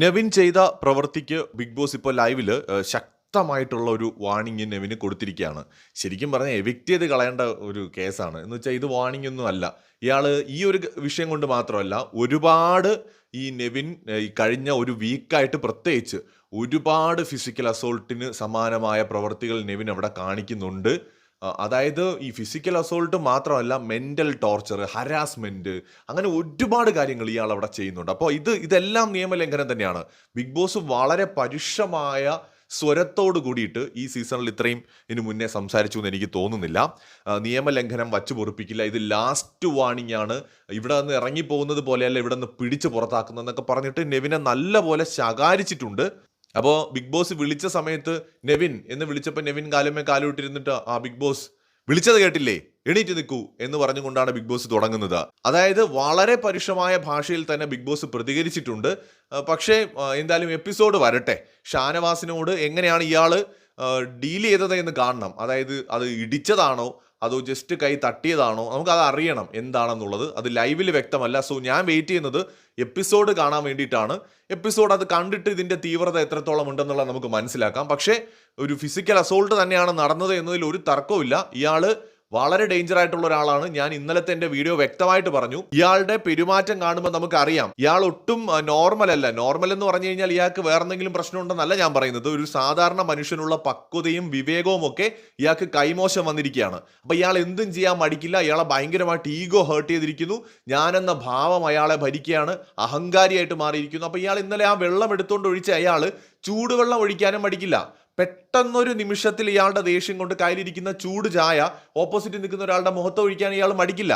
നെവിൻ ചെയ്ത പ്രവൃത്തിക്ക് big boss ഇപ്പോൾ ലൈവിൽ ശക്തമായിട്ടുള്ള ഒരു വാണിംഗ് നെവിന് കൊടുത്തിരിക്കുകയാണ്. ശരിക്കും പറഞ്ഞാൽ എവിക്റ്റ് ചെയ്ത് കളയേണ്ട ഒരു കേസാണ്. എന്ന് വെച്ചാൽ ഇത് വാണിംഗ് ഒന്നും അല്ല. ഇയാൾ ഈ ഒരു വിഷയം കൊണ്ട് മാത്രമല്ല ഒരുപാട് ഈ നെവിൻ കഴിഞ്ഞ ഒരു വീക്കായിട്ട് പ്രത്യേകിച്ച് ഒരുപാട് ഫിസിക്കൽ അസോൾട്ടിന് സമാനമായ പ്രവർത്തികൾ നെവിൻ അവിടെ കാണിക്കുന്നുണ്ട്. അതായത് ഈ ഫിസിക്കൽ അസോൾട്ട് മാത്രമല്ല മെന്റൽ ടോർച്ചർ ഹരാസ്മെന്റ് അങ്ങനെ ഒരുപാട് കാര്യങ്ങൾ ഇയാൾ അവിടെ ചെയ്യുന്നുണ്ട്. അപ്പോൾ ഇത് ഇതെല്ലാം നിയമലംഘനം തന്നെയാണ്. ബിഗ് ബോസ് വളരെ പരുഷമായ സ്വരത്തോട് കൂടിയിട്ട് ഈ സീസണിൽ ഇത്രയും ഇതിനു മുന്നേ സംസാരിച്ചു എന്ന് എനിക്ക് തോന്നുന്നില്ല. നിയമലംഘനം വച്ചു പൊറിപ്പിക്കില്ല. ഇത് ലാസ്റ്റ് വാണിംഗ് ആണ്. ഇവിടെ നിന്ന് ഇറങ്ങി പോകുന്നത് പോലെയല്ല ഇവിടെ നിന്ന് പിടിച്ച് പുറത്താക്കുന്നതെന്നൊക്കെ പറഞ്ഞിട്ട് നെവിനെ നല്ല പോലെ ശകാരിച്ചിട്ടുണ്ട്. അപ്പോൾ ബിഗ് ബോസ് വിളിച്ച സമയത്ത് നെവിൻ എന്ന് വിളിച്ചപ്പോൾ നെവിൻ കാലുമേ കാലുവിട്ടിരുന്നിട്ട് ആ ബിഗ് ബോസ് വിളിച്ചത് കേട്ടില്ലേ? എണീറ്റ് നിൽക്കൂ എന്ന് പറഞ്ഞുകൊണ്ടാണ് ബിഗ് ബോസ് തുടങ്ങുന്നത്. അതായത് വളരെ പരുഷമായ ഭാഷയിൽ തന്നെ ബിഗ് ബോസ് പ്രതികരിച്ചിട്ടുണ്ട്. പക്ഷേ എന്തായാലും എപ്പിസോഡ് വരട്ടെ. ഷാനവാസിനോട് എങ്ങനെയാണ് ഇയാൾ ഡീൽ ചെയ്തത് എന്ന് കാണണം. അതായത് അത് ഇടിച്ചതാണോ അതോ ജസ്റ്റ് കൈ തട്ടിയതാണോ? നമുക്കത് അറിയണം എന്താണെന്നുള്ളത്. അത് ലൈവിൽ വ്യക്തമല്ല. സോ ഞാൻ വെയിറ്റ് ചെയ്യുന്നത് എപ്പിസോഡ് കാണാൻ വേണ്ടിയിട്ടാണ്. എപ്പിസോഡ് അത് കണ്ടിട്ട് ഇതിന്റെ തീവ്രത എത്രത്തോളം ഉണ്ടെന്നുള്ളത് നമുക്ക് മനസ്സിലാക്കാം. പക്ഷേ ഒരു ഫിസിക്കൽ അസോൾട്ട് തന്നെയാണ് നടന്നത് എന്നതിൽ ഒരു തർക്കവും ഇയാൾ വളരെ ഡേഞ്ചർ ആയിട്ടുള്ള ഒരാളാണ്. ഞാൻ ഇന്നലത്തെ എന്റെ വീഡിയോ വ്യക്തമായിട്ട് പറഞ്ഞു. ഇയാളുടെ പെരുമാറ്റം കാണുമ്പോൾ നമുക്ക് അറിയാം ഇയാൾ ഒട്ടും നോർമൽ അല്ല. നോർമൽ എന്ന് പറഞ്ഞു കഴിഞ്ഞാൽ ഇയാൾക്ക് വേറെ എന്തെങ്കിലും പ്രശ്നമുണ്ടെന്നല്ല ഞാൻ പറയുന്നത്. ഒരു സാധാരണ മനുഷ്യനുള്ള പക്വതയും വിവേകവും ഒക്കെ ഇയാൾക്ക് കൈമോശം വന്നിരിക്കുകയാണ്. അപ്പൊ ഇയാൾ എന്തും ചെയ്യാൻ മടിക്കില്ല. ഇയാളെ ഭയങ്കരമായിട്ട് ഈഗോ ഹേർട്ട് ചെയ്തിരിക്കുന്നു. ഞാനെന്ന ഭാവം അയാളെ ഭരിക്കുകയാണ്. അഹങ്കാരിയായിട്ട് മാറിയിരിക്കുന്നു. അപ്പൊ ഇയാൾ ഇന്നലെ ആ വെള്ളം എടുത്തുകൊണ്ട് ഒഴിച്ച് അയാൾ ചൂടുവെള്ളം ഒഴിക്കാനും മടിക്കില്ല. പെട്ടെന്നൊരു നിമിഷത്തിൽ ഇയാളുടെ ദേഷ്യം കൊണ്ട് കയ്യിലിരിക്കുന്ന ചൂട് ചായ ഓപ്പോസിറ്റ് നിൽക്കുന്ന ഒരാളുടെ മുഖത്ത് ഒഴിക്കാൻ ഇയാൾ മടിക്കില്ല.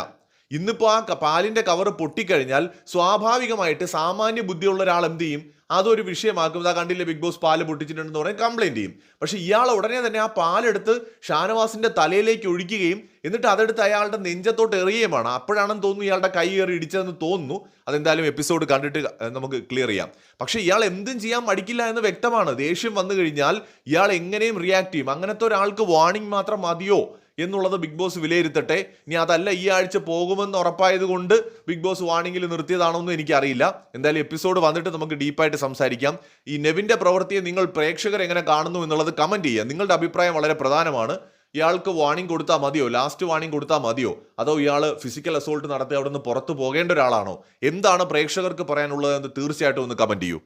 ഇന്നിപ്പോൾ ആ പാലിന്റെ കവർ പൊട്ടിക്കഴിഞ്ഞാൽ സ്വാഭാവികമായിട്ട് സാമാന്യ ബുദ്ധിയുള്ള ഒരാൾ എന്ത് ചെയ്യും? അതൊരു വിഷയമാക്കും. ഇതാ കണ്ടില്ലേ ബിഗ് ബോസ് പാൽ പൊട്ടിച്ചിട്ടുണ്ടെന്ന് പറയും കംപ്ലൈന്റ് ചെയ്യും. പക്ഷേ ഇയാൾ ഉടനെ തന്നെ ആ പാലെടുത്ത് ഷാനവാസിന്റെ തലയിലേക്ക് ഒഴിക്കുകയും എന്നിട്ട് അതെടുത്ത് അയാളുടെ നെഞ്ചത്തോട്ട് എറിയുകയുമാണ്. അപ്പോഴാണെന്ന് തോന്നുന്നു ഇയാളുടെ കൈ കയറി ഇടിച്ചതെന്ന് തോന്നുന്നു. അതെന്തായാലും എപ്പിസോഡ് കണ്ടിട്ട് നമുക്ക് ക്ലിയർ ചെയ്യാം. പക്ഷേ ഇയാൾ എന്തും ചെയ്യാൻ മടിക്കില്ല എന്ന് വ്യക്തമാണ്. ദേഷ്യം വന്നു കഴിഞ്ഞാൽ ഇയാൾ എങ്ങനെയും റിയാക്ട് ചെയ്യും. അങ്ങനത്തെ ഒരാൾക്ക് വാർണിംഗ് മാത്രം മതിയോ? എന്നുള്ളത് ബിഗ് ബോസ് വിലയിരുത്തട്ടെ. ഇനി അതല്ല ഈ ആഴ്ച പോകുമെന്ന് ഉറപ്പായത് കൊണ്ട് ബിഗ് ബോസ് വാണിങ്ങിൽ നിർത്തിയതാണോ എന്ന് എനിക്കറിയില്ല. എന്തായാലും എപ്പിസോഡ് വന്നിട്ട് നമുക്ക് ഡീപ്പായിട്ട് സംസാരിക്കാം. ഈ നെവിന്റെ പ്രവൃത്തിയെ നിങ്ങൾ പ്രേക്ഷകർ എങ്ങനെ കാണുന്നു എന്നുള്ളത് കമന്റ് ചെയ്യുക. നിങ്ങളുടെ അഭിപ്രായം വളരെ പ്രധാനമാണ്. ഇയാൾക്ക് വാണിംഗ് കൊടുത്താൽ മതിയോ? ലാസ്റ്റ് വാണിംഗ് കൊടുത്താൽ മതിയോ? അതോ ഇയാൾ ഫിസിക്കൽ അസോൾട്ട് നടത്തി അവിടെ നിന്ന് പുറത്തു പോകേണ്ട ഒരാളാണോ? എന്താണ് പ്രേക്ഷകർക്ക് പറയാനുള്ളത് എന്ന് തീർച്ചയായിട്ടും ഒന്ന് കമന്റ് ചെയ്യൂ.